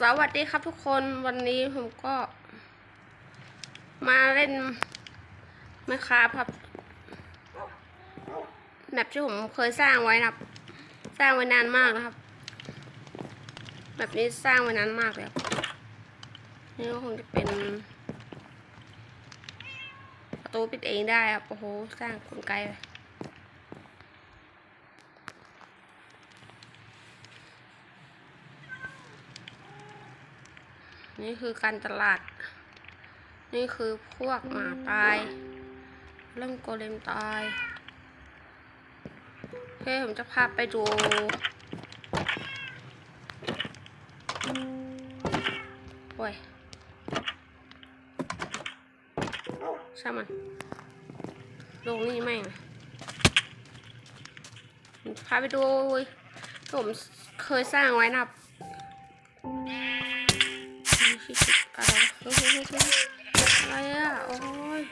สวัสดีครับทุกคนวันนี้ผมก็ มาเล่นไม่คาครับแมปที่ผมเคยสร้างไว้นะครับ สร้างไว้นานมากนะครับ แบบนี้สร้างไว้นานมากเลยครับนี่ก็คงจะเป็น ประตูปิดเองได้ครับโอ้โหสร้างกลไกเลย นี่คือการตลาด นี่คือพวกหมาตาย เริ่มโกเลมตายโอเคผมจะพาไปดูโอ้ยช่มัน ลงนี่ไม่งผมจะพาไปดูผมเคยสร้างไว้นะครับ อะไรวะเฮ้ยเฮ้ยเฮ้ยเฮ้ยอะไรอะโอ้ย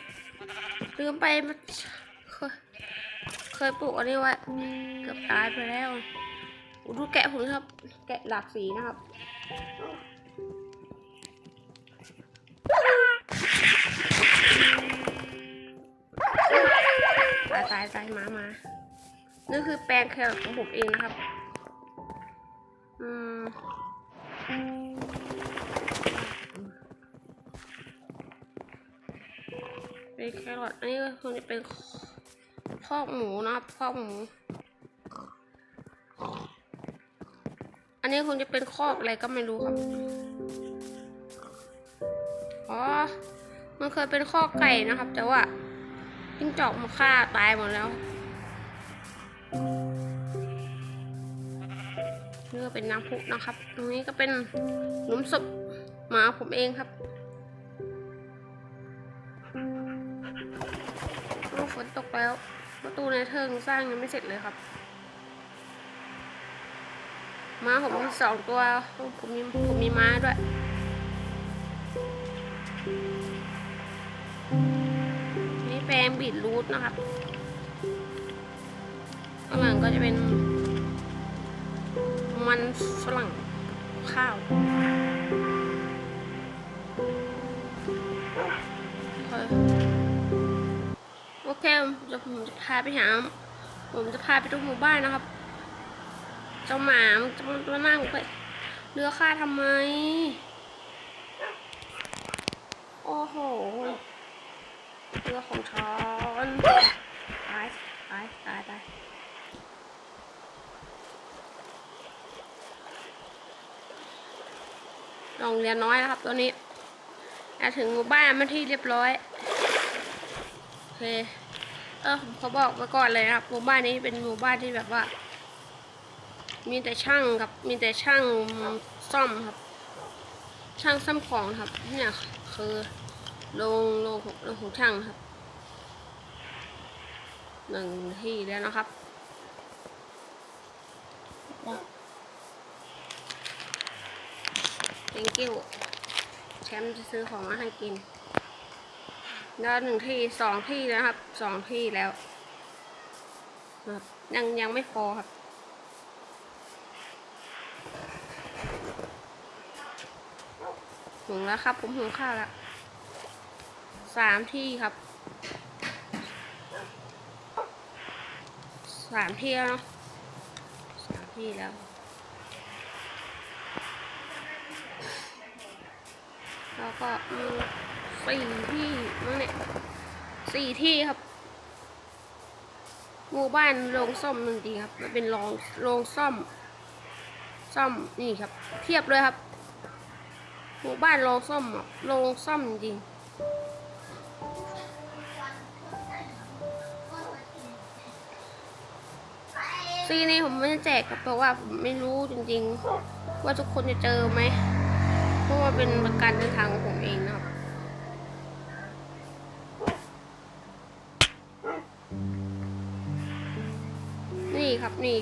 ลืมไปมันเคยเคยปลูกอันนี้ไว้เกือบตายไปแล้วอู้ดูแกะผมครับ แกะหลากสีนะครับตายตายตายมามานี่คือแปลงแครอทของผมเองนะครับ อืม เป็นแครอทอันนี้ก็คงจะเป็นคอกหมูนะครับคอกหมู อันนี้คงจะเป็นคอกอะไรก็ไม่รู้ครับ อ๋อ มันเคยเป็นคอกไก่นะครับ แต่ว่าจิ้งจอกมาฆ่าตายหมดแล้วนี่ก็เป็นน้ำพุนะครับ ตรงนี้ก็เป็นหลุมศพหมาผมเองครับ นตกแล้ว ประตูในเทิงสร้างยังไม่เสร็จเลยครับ ม้าผมมีสองตัว ผมมีผมมีม้าด้วยนี่แปลงบีดรูทนะครับข้างหลังก็จะเป็น มันฝรั่งข้าว โอเคเดี๋ยวผมจะพาไปหา ผมจะพาไปดูหมู่บ้านนะครับ เจ้าหมามันจะมานั่งไปเรือค่าทำไม โอ้โห เรือของฉันตายตายตายตายโรงเรียนน้อยนะครับตัวนี้ถึงหมู่บ้านมาที่เรียบร้อยโอเค เออผมเขาบอกไว้ก่อนเลยนะครับหมู่บ้านนี้เป็นหมู่บ้านที่แบบว่า มีแต่ช่างครับ มีแต่ช่างซ่อมครับ ช่างซ่อมของครับเนี่ยคือโรงโรงของโรงของช่างครับหนึ่งที่แล้วนะครับ thank you แชมป์จะซื้อของมาให้กิน แล้วหนึ่งที่สองที่แล้วครับสองที่แล้วยังยังไม่พอครับหุงแล้วครับ ผมหุงข้าวแล้วสามที่ครับสามที่แล้วเนาะสามที่แล้วแล้วก็มี สี่ที่มั้งเนี่ยสี่ที่ครับหมู่บ้านโรงซ่อมหนึ่งดีครับ มันเป็นโรงโรงซ่อม ซ่อมนี่ครับ เทียบเลยครับ หมู่บ้านโรงซ่อมโรงซ่อมจริงซีนี้ผมไม่ได้แจกครับเพราะว่าผมไม่รู้จริงๆ ว่าทุกคนจะเจอไหม เพราะว่าเป็นประกันเดินทางของผมเองนะครับ ครับนี่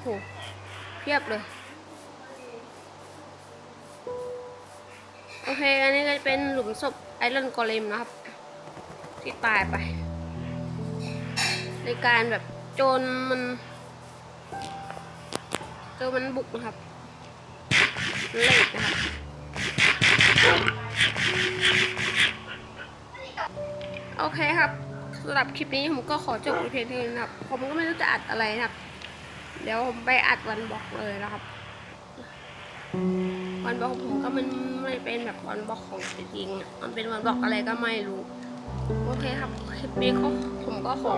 โหเพียบเลย โอเค อันนี้ก็จะเป็นหลุมศพไอรอนกอเลมนะครับ ที่ตายไป ในการแบบโจรมันโจรมันบุกนะครับเลขนะครับโอเคครับ สำหรับคลิปนี้ผมก็ขอจบเพียงเท่านี้นะครับ ผมก็ไม่รู้จะอัดอะไรนะครับ เดี๋ยวผมไปอัดวันบอกเลยนะครับ วันบอกของผมก็มันไม่เป็นแบบวันบอกของจริงๆอะมันเป็นวันบอกอะไรก็ไม่รู้ โอเคครับ คลิปนี้ก็ผมก็ขอ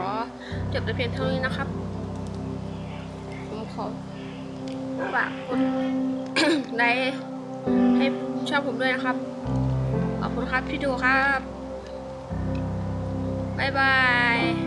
จบเพียงเท่านี้นะครับ ผมขอฝากกดไลค์ให้ชองผมด้วยนะครับ ขอบคุณครับที่ดูครับ บ๊ายบาย